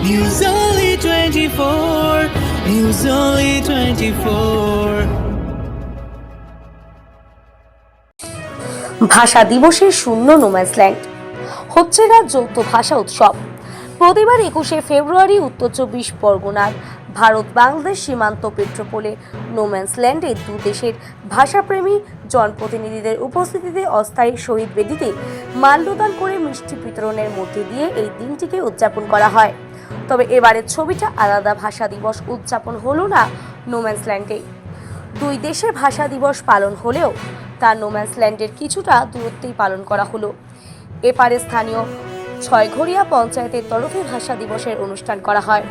News Only 24. News Only 24. ভাষা দিবসের শূন্য নোম্যান্সল্যান্ড হচ্ছে না যৌথ ভাষা উৎসব প্রতিবার একুশে ফেব্রুয়ারি উত্তর চব্বিশ পরগনার ভারত বাংলাদেশ সীমান্ত পেট্রোপোলে নোম্যান্সল্যান্ডে দু দেশের ভাষাপ্রেমী জনপ্রতিনিধিদের উপস্থিতিতে অস্থায়ী শহীদ বেদিতে মাল্যদান করে মিষ্টি বিতরণের মধ্যে দিয়ে এই দিনটিকে উদযাপন করা হয় তবে এবারের ছবিটা আলাদা ভাষা দিবস উদযাপন হলো না নোম্যান্সল্যান্ডে দুই দেশের ভাষা দিবস পালন হলেও তা নোম্যান্সল্যান্ডের কিছুটা দূরত্বেই পালন করা হলো। এপারে স্থানীয় ছয়ঘরিয়া পঞ্চায়েতের তরফে ভাষা দিবসের অনুষ্ঠান করা হয়।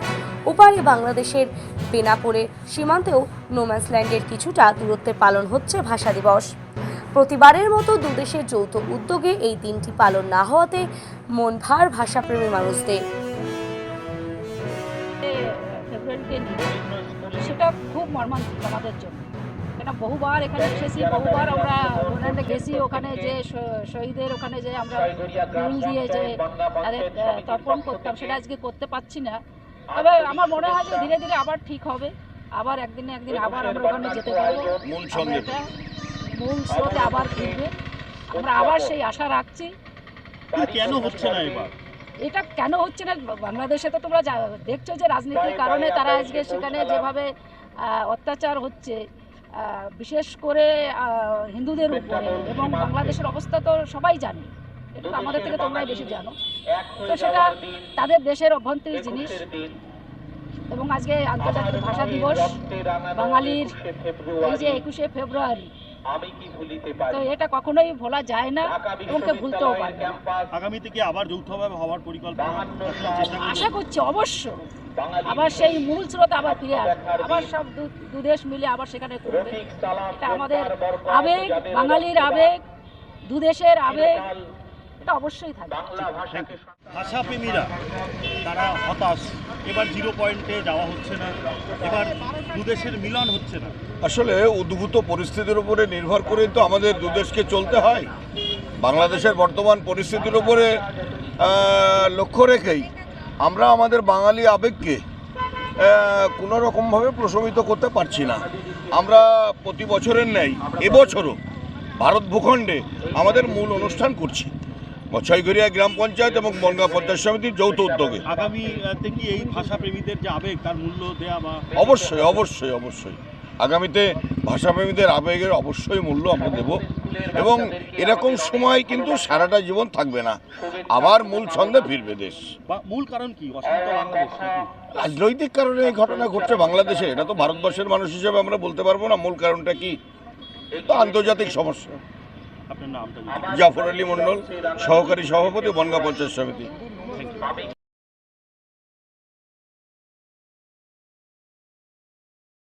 ওপারে বাংলাদেশের বেনাপোরে সীমান্তেও নোম্যান্সল্যান্ডের কিছুটা দূরত্বে পালন হচ্ছে ভাষা দিবস। প্রতিবারের মতো দুদেশের যৌথ উদ্যোগে এই দিনটি পালন না হওয়াতে মন ভার ভাষাপ্রেমী মানুষদের। ফেব্রুয়ারিতে নিয়ে সেটা খুব মর্মান্তিক আমাদের জন্য। কেন বহুবার এখানে এসেছি বহুবার আমরা ডোনাল্ডে গেছি ওখানে যে শহীদের ওখানে যে আমরা ফুল দিয়ে যে তাদের তর্পণ করতাম সেটা আজকে করতে পারছি না। তবে আমার মনে হয় যে ধীরে ধীরে আবার ঠিক হবে। আবার একদিন একদিন আবার আমরা ওখানে যেতে পারব। এটা মূল স্রোতে আবার ফিরবে। আমরা আবার সেই আশা রাখছি। কেন হচ্ছে না এবার? এটা কেন হচ্ছে না? বাংলাদেশে তো তোমরা দেখছ যে রাজনীতির কারণে তারা আজকে সেখানে যেভাবে অত্যাচার হচ্ছে বিশেষ করে হিন্দুদের উপরে। এবং বাংলাদেশের অবস্থা তো সবাই জানে। এটা তো আমাদের থেকে তোমরাই বেশি জানো। তো সেটা তাদের দেশের অভ্যন্তরীণ জিনিস। এবং আজকে আন্তর্জাতিক ভাষা দিবস বাঙালির এই যে একুশে ফেব্রুয়ারি তো এটা কখনোই ভোলা যায় না তোমাকে ভুলতেও পারবে আগামীতে কি আবার যৌথভাবে হওয়ার পরিকল্পনা? আশা করছি অবশ্য। আবার সেই মূল স্রোত আবার ফিরে আসবে। আবার সব দু- দু মিলে আবার সেখানে করবে এটা আমাদের আবেগ বাঙালির আবেগ দুদেশের আবেগ। এটা অবশ্যই থাকবে. ভাষাপ্রেমীরা তারা হতাশ। এবার জিরো পয়েন্টে যাওয়া হচ্ছে না। এবার দুদেশের মিলন হচ্ছে না। আসলে উদ্ভূত পরিস্থিতির উপরে নির্ভর করে তো আমাদের দুদেশকে চলতে হয়। বাংলাদেশের বর্তমান পরিস্থিতির উপরে লক্ষ্য রেখেই আমরা আমাদের বাঙালি আবেগকে কোনো রকমভাবে প্রশমিত করতে পারছি না। আমরা প্রতি বছরের ন্যায় এবছরও ভারত ভূখণ্ডে আমাদের মূল অনুষ্ঠান করছি। ছয়ঘরিয়া গ্রাম পঞ্চায়েত এবং বনগা পঞ্চায়েত সমিতির যৌথ উদ্যোগে। আগামী আহ, থেকে এই ভাষাপ্রেমীদের যে আবেগ তার মূল্য দেয়া বা অবশ্যই অবশ্যই অবশ্যই। আগামীতে ভাষাপ্রেমীদের আবেগের অবশ্যই মূল্য আমরা দেব এবং এরকম সময় কিন্তু সারাটা জীবন থাকবে না। আবার মূল ছন্দে ফিরবে দেশ। মূল কারণ কি? রাজনৈতিক কারণে এই ঘটনা ঘটছে বাংলাদেশে এটা তো ভারতবর্ষের মানুষ হিসেবে আমরা বলতে পারব না। মূল কারণটা কি? তো আন্তর্জাতিক সমস্যা। আপনার নামটা জাফর আলী মণ্ডল সহকারী সভাপতি বনগা পঞ্চায়েত সমিতি।